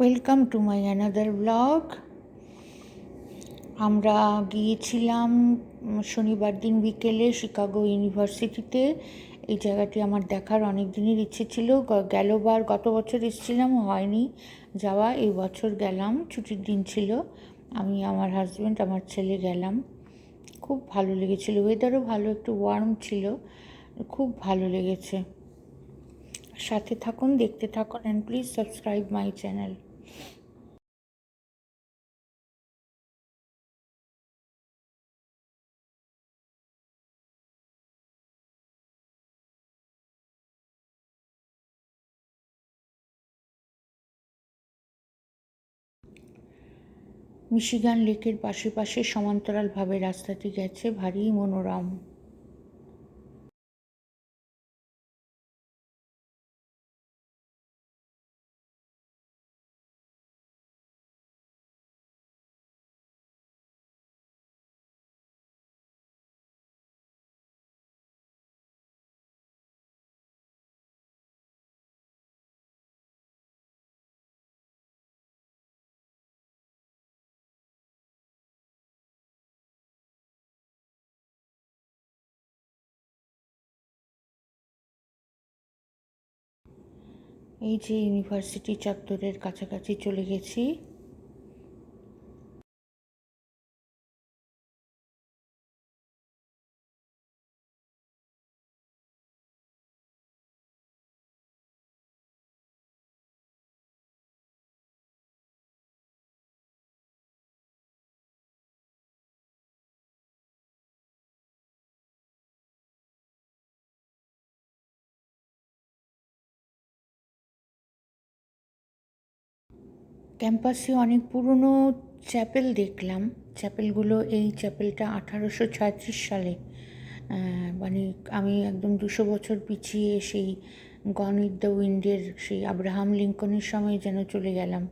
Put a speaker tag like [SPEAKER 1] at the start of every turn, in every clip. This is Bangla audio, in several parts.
[SPEAKER 1] Welcome to my another blog আমরা গিয়েছিলাম শনিবার দিন বিকেলে শিকাগো ইউনিভার্সিটিতে। এই জায়গাটি আমার দেখার অনেক দিনের ইচ্ছে ছিল। গেলবার গত বছর এসেছিলাম, হয়নি যাওয়া। এই বছর গেলাম, ছুটির দিন ছিল। আমি, আমার হাজব্যান্ড আমার ছেলে গেলাম। খুব ভালো লেগেছিল। ওয়েদারও ভালো, একটু ওয়ার্ম ছিল। খুব ভালো লেগেছে। সাথে থাকুন, দেখতে থাকুন and please subscribe my channel Michigan লেকের পাশে পাশে সমান্তরালভাবে রাস্তাটি গেছে ভারী মনোরম। এই যে ইউনিভার্সিটি চত্বরের কাছাকাছি চলে গেছি। ক্যাম্পাসে অনেক পুরনো চ্যাপেল দেখলাম। চ্যাপেলগুলো এই চ্যাপেলটা আঠারোশো ছয়ত্রিশ সালে মানে আমি একদম দুশো বছর পিছিয়ে সেই গন উইথ দ্য উইন্ডের সেই আব্রাহাম লিঙ্কনের সময় যেন চলে গেলাম।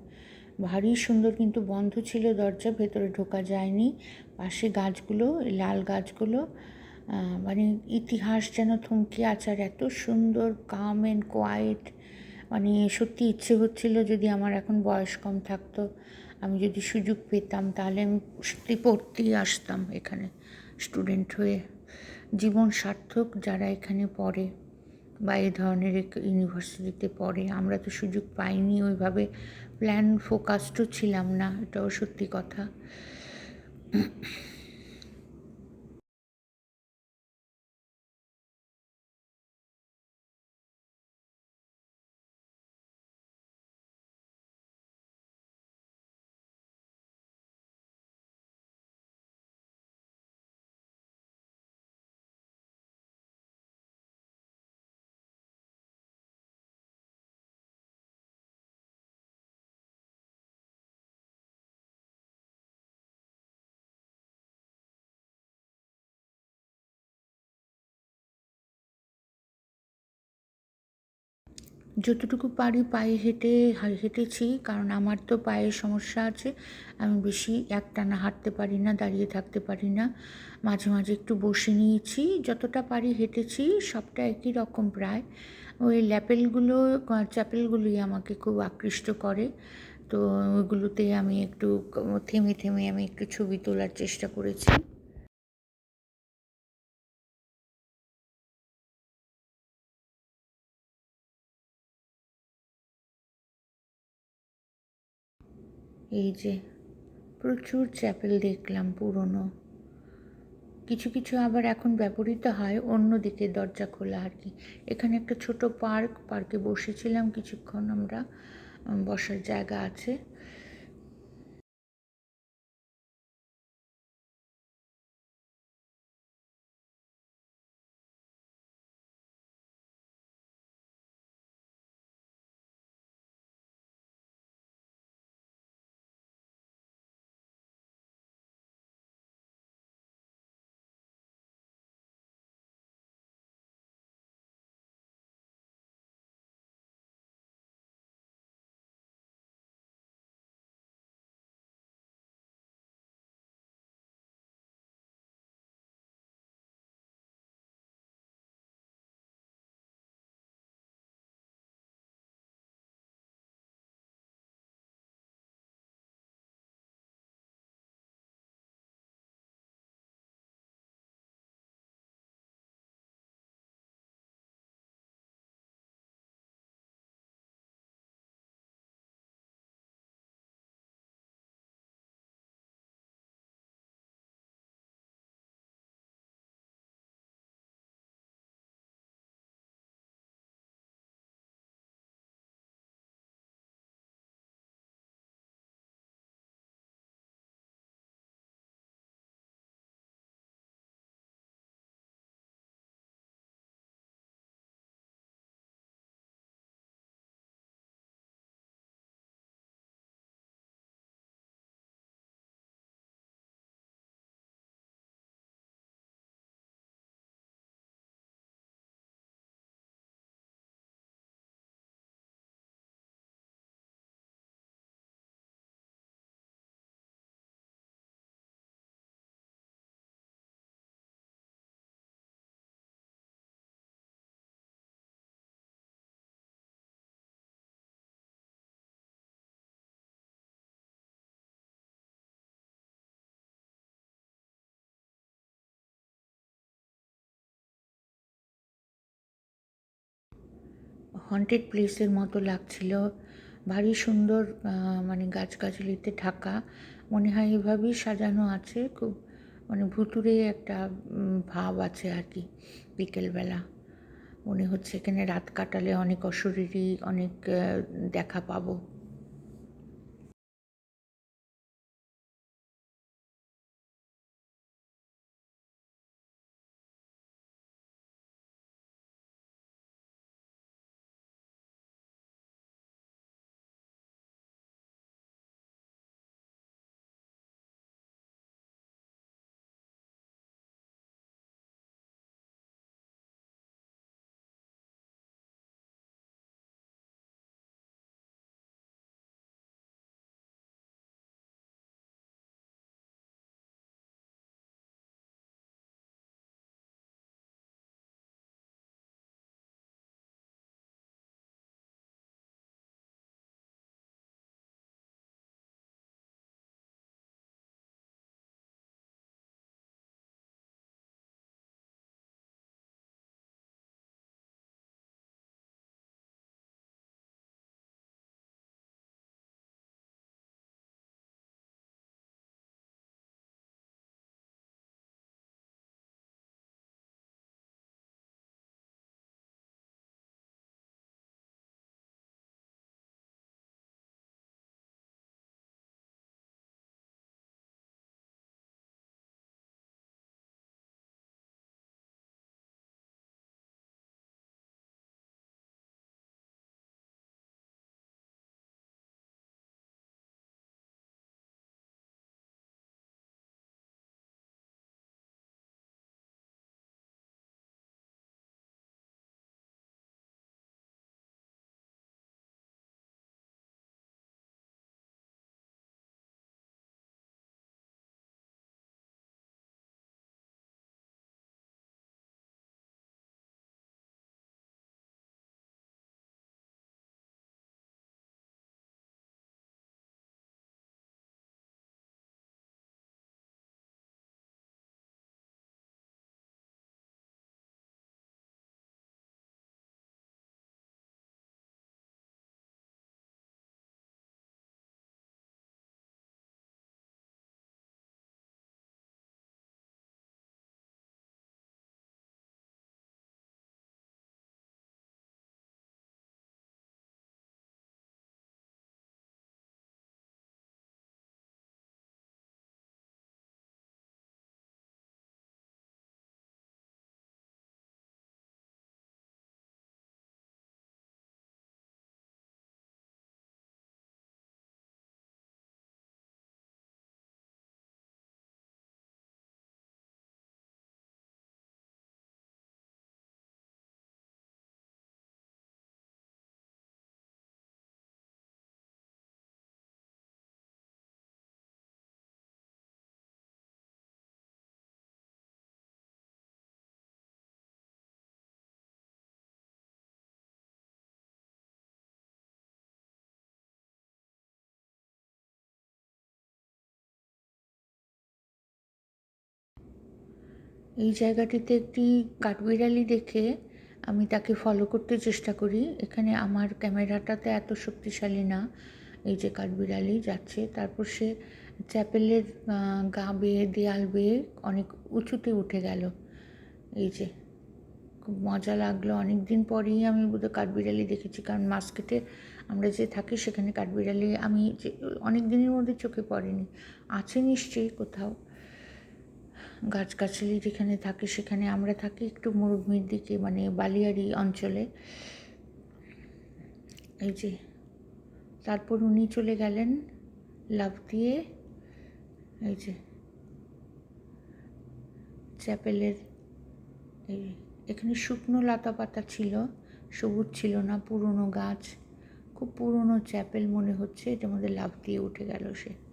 [SPEAKER 1] ভারী সুন্দর কিন্তু বন্ধ ছিল, দরজা ভেতরে ঢোকা যায়নি। পাশে গাছগুলো লাল গাছগুলো মানে ইতিহাস যেন থমকে আছে। আর এত সুন্দর কাম অ্যান্ড কোয়াইট মানে সত্যি ইচ্ছে হচ্ছিল যদি আমার এখন বয়স কম থাকতো, আমি যদি সুযোগ পেতাম, তাহলে আমি সত্যি পড়তেই আসতাম এখানে। স্টুডেন্ট হয়ে জীবন সার্থক যারা এখানে পড়ে বা এই ধরনের ইউনিভার্সিটিতে পড়ে, আমরা তো সুযোগ পাইনি, ওইভাবে প্ল্যান ফোকাসডও ছিলাম না, এটাও সত্যি কথা। যতটুকু পারি পায়ে হেঁটে হেঁটেছি, কারণ আমার তো পায়ের সমস্যা আছে। আমি বেশি একটানা হাঁটতে পারি না, দাঁড়িয়ে থাকতে পারি না। মাঝে মাঝে একটু বসে নিয়েছি। যতটা পারি হেঁটেছি, সবটা একই রকম প্রায়। ওই ল্যাপেলগুলো চ্যাপেলগুলোই আমাকে খুব আকৃষ্ট করে। তো ওইগুলোতে আমি একটু থেমে থেমে আমি একটু ছবি তোলার চেষ্টা করেছি। এই যে, প্রচুর চ্যাপেল দেখলাম পুরনো। কিছু কিছু আবার এখন ব্যবহৃত হয়, অন্য দিকে দরজা খোলা আর কি। এখানে একটা ছোট পার্ক, পার্কে বসেছিলাম কিছুক্ষণ আমরা বসার জায়গা আছে। হন্টেড প্লেসের মতো লাগছিল। ভারী সুন্দর মানে গাছগাছালিতে ঢাকা। মনে হয় এভাবেই সাজানো আছে। খুব মানে ভুতুরে একটা ভাব আছে আর কি বিকেলবেলা। মনে হচ্ছে এখানে রাত কাটালে অনেক অশরীরই অনেক দেখা পাবো। এই জায়গাটিতে একটি কাঠবিড়ালি দেখে আমি তাকে ফলো করতে চেষ্টা করি। এখানে আমার ক্যামেরাটাতে এত শক্তিশালী না। এই যে কাঠবিড়ালি যাচ্ছে, তারপর সে চ্যাপেলের গা বেয়ে, দেয়াল বেয়ে অনেক উঁচুতে উঠে গেল। এই যে, খুব মজা লাগল। অনেক দিন পরেই আমি বোধহয় কাঠবিড়ালি দেখেছি, কারণ মাস্কেটে আমরা যে থাকি, সেখানে কাঠবিড়ালি আমি যে অনেক দিনের মধ্যে চোখে পড়েনি। আছে নিশ্চয়ই কোথাও। গাছগাছালি যেখানে থাকে, সেখানে আমরা থাকি একটু মরুভূমির দিকে মানে বালিয়াড়ি অঞ্চলে। এই যে, তারপর উনি চলে গেলেন লাভ দিয়ে। এই যে, চ্যাপেলের এই, এখানে শুকনো লতা পাতা ছিল, সবুজ ছিল না, পুরনো গাছ। খুব পুরনো চ্যাপেল মনে হচ্ছে, এটার মধ্যে লাভ দিয়ে উঠে গেল সে।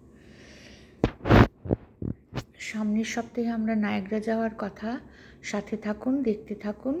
[SPEAKER 1] সামনের সপ্তাহে আমরা নায়গ্রা যাওয়ার কথা। সাথে থাকুন দেখতে থাকুন।